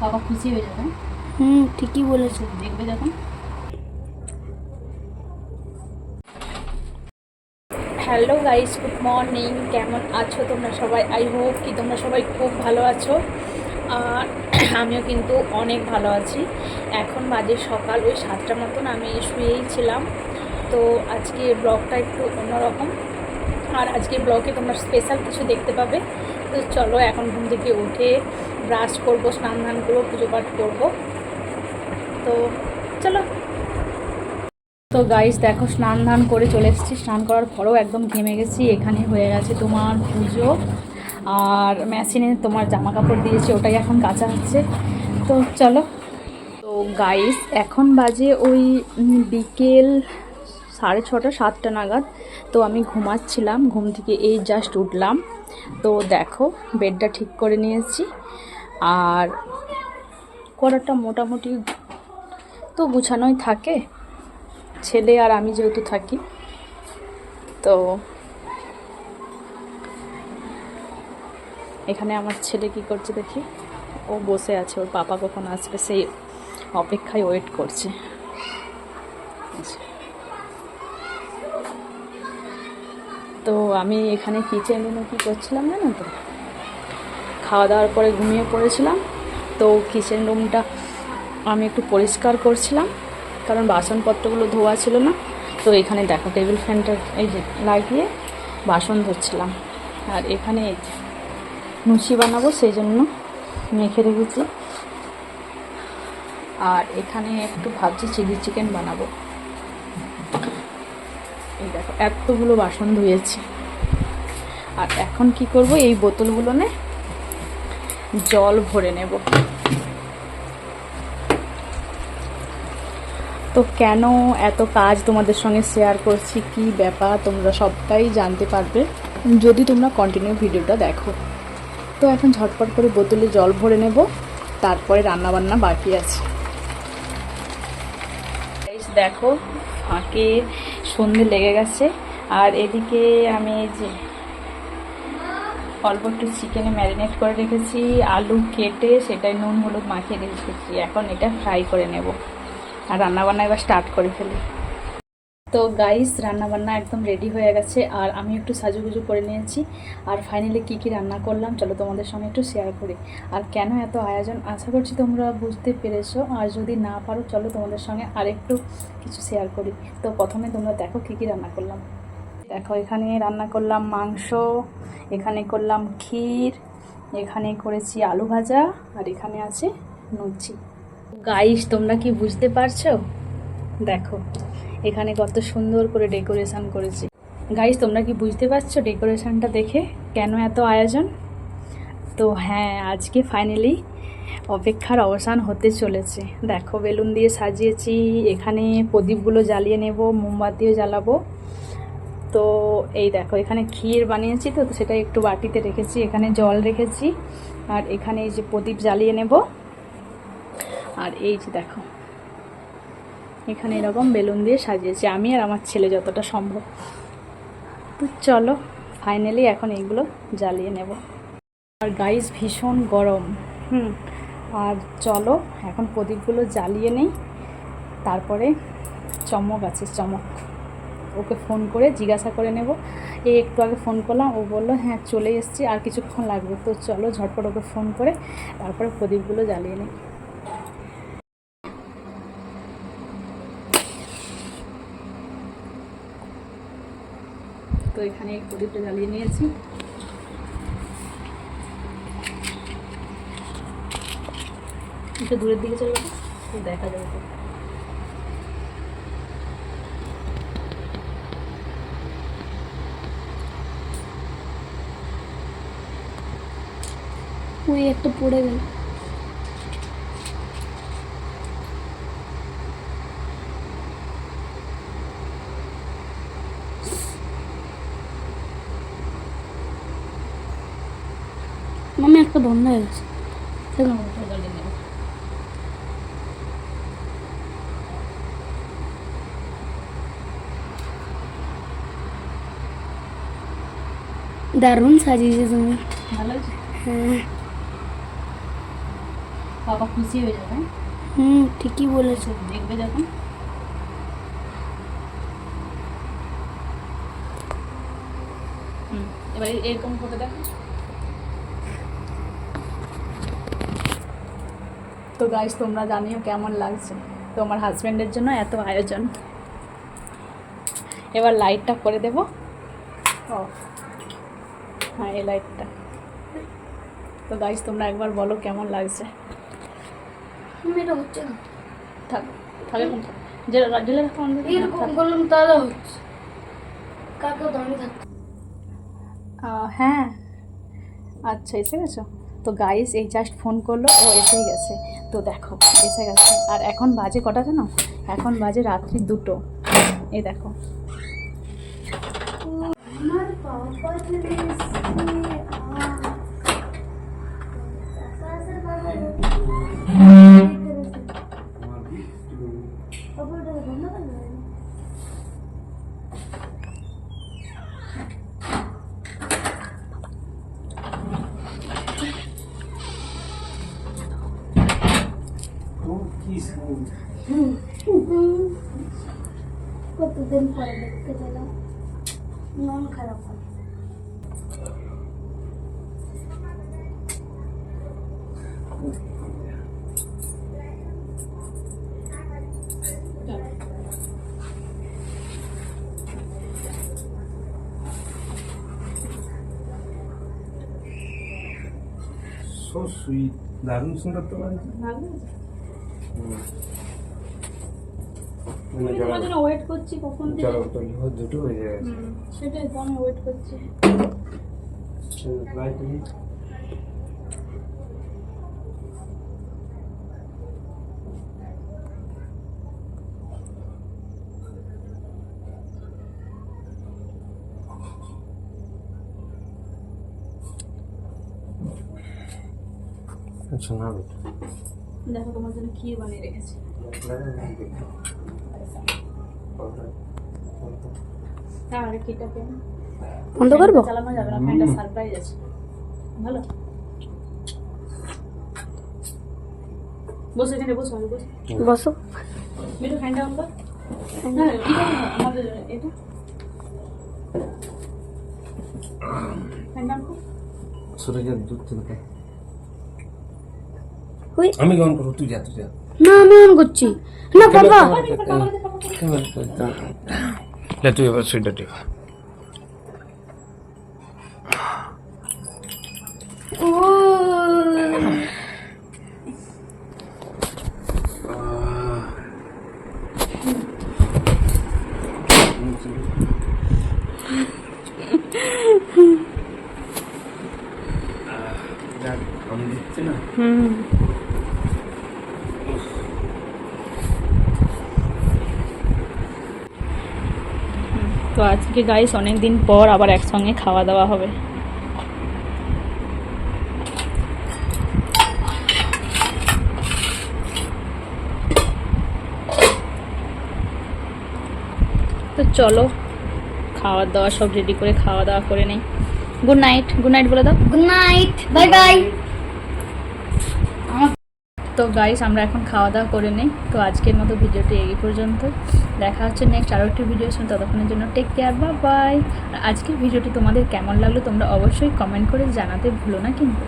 বাবা খুশি হয়ে যাবে। হুম ঠিকই বলেছ। দেখবে যখন। হ্যালো গাইস গুড মর্নিং কেমন আছো তোমরা সবাই? আই হোপ কি তোমরা সবাই খুব ভালো আছো। আর আমিও কিন্তু অনেক ভালো আছি। এখন বাজে সকাল ওই সাতটার মতন আমি শুয়েই ছিলাম। তো আজকে ব্লগটা একটু অন্যরকম। আর আজকে ব্লগে তোমরা স্পেশাল কিছু দেখতে পাবে। তো চলো এখন ঘুম থেকে উঠে ব্রাশ করব, স্নান ধান করব, পুজো পাঠ করব। তো চলো। তো গাইস দেখো স্নান ধান করে চলে এসেছি। স্নান করার পরেও একদম ঘেমে গেছি, এখানে হয়ে গেছে তোমার পুজো। আর মেশিনে তোমার জামা কাপড় দিয়েছি, ওটাই এখন কাঁচা হচ্ছে। তো চলো। তো গাইস এখন বাজে ওই বিকেল সাড়ে ছটা, সাতটা নাগাদ। তো আমি ঘুমাচ্ছিলাম, ঘুম থেকে এই জাস্ট উঠলাম। তো দেখো বেডটা ঠিক করে নিয়েছি। আর করাটা মোটামুটি তো গুছানোই থাকে। ছেলে আর আমি যেহেতু থাকি, তো এখানে আমার ছেলে কি করছে দেখি? ও বসে আছে, ওর পাপা কখন আসবে সেই অপেক্ষায় ওয়েট করছে। তো আমি এখানে কিচেন রুমে কী করছিলাম জানো তো? খাওয়া দাওয়ার পরে ঘুমিয়ে পড়েছিলাম। তো কিচেন রুমটা আমি একটু পরিষ্কার করছিলাম, কারণ বাসনপত্রগুলো ধোয়া ছিল না। তো এখানে দেখো টেবিল ফ্যানটা এই যে লাগিয়ে বাসন ধুচ্ছিলাম। আর এখানে এই লুচি বানাবো সেই জন্য মেখে রেখেছি। আর এখানে একটু ভাবছি চিলি চিকেন বানাবো। এই দেখো, এতগুলো বাসন ধুয়েছি। আর এখন কি করব? এই বোতলগুলো নে, জল ভরে নেব। তো কেন এত কাজ তোমাদের সঙ্গে শেয়ার করছি? কি ব্যাপার? তোমরা সবটাই জানতে পারবে যদি তোমরা কন্টিনিউ ভিডিওটা দেখো। তো এখন ঝটপট করে বোতলে জল ভরে নেব, তারপরে রান্না বান্না বাকি আছে। দেখো, ফাঁকে সন্ধে লেগে গেছে। আর এদিকে আমি যে অল্প একটু চিকেনে ম্যারিনেট করে রেখেছি, আলু কেটে সেটাই নুন, হলুদ মাখিয়ে রেখেছি এখন এটা ফ্রাই করে নেব আর রান্নাবান্না এবার স্টার্ট করে ফেলি। তো গাইস রান্নাবান্না একদম রেডি হয়ে গেছে আর আমি একটু সাজুগুজু করে নিয়েছি আর ফাইনালি কী কী রান্না করলাম চলো তোমাদের সঙ্গে একটু শেয়ার করি। আর কেন এত আয়োজন আশা করছি তোমরা বুঝতে পেরেছ। আর যদি না পারো, চলো তোমাদের সঙ্গে আরেকটু কিছু শেয়ার করি। তো প্রথমে তোমরা দেখো কী কী রান্না করলাম। দেখো এখানে রান্না করলাম মাংস, এখানে করলাম ক্ষীর, এখানে করেছি আলু ভাজা, আর এখানে আছে লুচি গাইস তোমরা কি বুঝতে পারছ? দেখো, এখানে কত সুন্দর করে ডেকোরেশন করেছি। গাইস তোমরা কি বুঝতে পারছ ডেকোরেশনটা দেখে কেন এত আয়োজন? তো হ্যাঁ আজকে ফাইনালি অপেক্ষার অবসান হতে চলেছে। দেখো, বেলুন দিয়ে সাজিয়েছি, এখানে প্রদীপগুলো জ্বালিয়ে নেব, মোমবাতিও জ্বালাবো। তো এই দেখো, এখানে ক্ষীর বানিয়েছি তো সেটা একটু বাটিতে রেখেছি, এখানে জল রেখেছি। আর এখানে এই যে প্রদীপ জ্বালিয়ে নেব। আর এই যে দেখো, এখানে এরকম বেলুন দিয়ে সাজিয়েছি, আমি আর আমার ছেলে যতটা সম্ভব। তো চলো ফাইনালি এখন এইগুলো জ্বালিয়ে নেব। আর গাইস ভীষণ গরম। হুম, আর চলো, এখন প্রদীপগুলো জ্বালিয়ে নেই। তারপরে চমক আছে, চমক। ওকে ফোন করে জিজ্ঞাসা করে নেব। এই একটু আগে ফোন করলাম, ও বলল হ্যাঁ চলে এসেছি, আর কিছুক্ষণ লাগবে। তো চলো ঝটপট ওকে ফোন করে তারপরে প্রদীপগুলো জ্বালিয়ে নিই। তো এখানে প্রদীপটা জ্বালিয়ে নিয়েছি। একটু দূরের দিকে চলে দেখা যাবে তো। ওই একটা পড়ে গেল মামি একটা বন্ধ হয়ে গেছে। দারুণ সাজিয়েছে তুমি ভালো? হ্যাঁ বাবা খুশি হয়ে যাবে? হুম ঠিকই বলেছ। দেখবে যখন। হুম এবার এরকম করে দেখো। তো গাইস তোমরা জানিও কেমন লাগছে তোমার হাজব্যান্ডের জন্য এত আয়োজন। এবার লাইটটা করে দেব। হ্যাঁ এই লাইটটা তো গাইস তোমরা একবার বলো কেমন লাগছে। এটা হচ্ছে না। থাক থাক এখন থাক। জেলে জেলে রাখো অন্ধ এরকম করলাম তাহলে হচ্ছে। কাকে দাঁড়িয়ে থাকতে হ্যাঁ। আচ্ছা এসে গেছো? তো গাইস এই জাস্ট ফোন করল ও এসেই গেছে। তো দেখো এসে গেছে। আর এখন বাজে কটা জানো? এখন বাজে রাত্রি দুটো। এই দেখো। আমার পাপা কতদিন পরে দেখতে পেলাম? মন খারাপ হয়। সো সুইট দারুণ সুন্দর তো লাগছে ওয়েট করছি কখন চলো দুটো হয়ে হুম, সেটাই তো আমি ওয়েট করছি। আচ্ছা না দেখো তোমার জন্য ক্ষীর বানিয়ে রেখেছি। বন্ধ করব? চালানো যাবে না ফ্যানটা সারপ্রাইজ আছে। ভালো? বসে এখানে বসো আমি বসো। মিঠু ফ্যানটা অন কর। হ্যাঁ আমাদের এটা। ফ্যানটা অন কর। সুরজের দুধ তুলতে ওই আমি কেমন করব তুই যা তুই যা না আমি অন করছি না বাবা লে তুই এবার সুইটা টিপ হুম তো আজকে গাইস অনেক দিন পর আবার একসঙ্গে খাওয়া দাওয়া হবে। তো চলো, খাওয়া দাওয়া সব রেডি করে খাওয়া দাওয়া করে নেই। গুড নাইট গুড নাইট বলে দাও। গুড নাইট বাই বাই তো গাইস আমরা এখন খাওয়া দাওয়া করে নিই। তো আজকের মতো ভিডিওটি এই পর্যন্ত। দেখা হচ্ছে নেক্সট আরও একটি ভিডিও শুনে ততক্ষণের জন্য টেক কেয়ার বা বাই আর আজকের ভিডিওটি তোমাদের কেমন লাগল তোমরা অবশ্যই কমেন্ট করে জানাতে ভুলো না কিন্তু।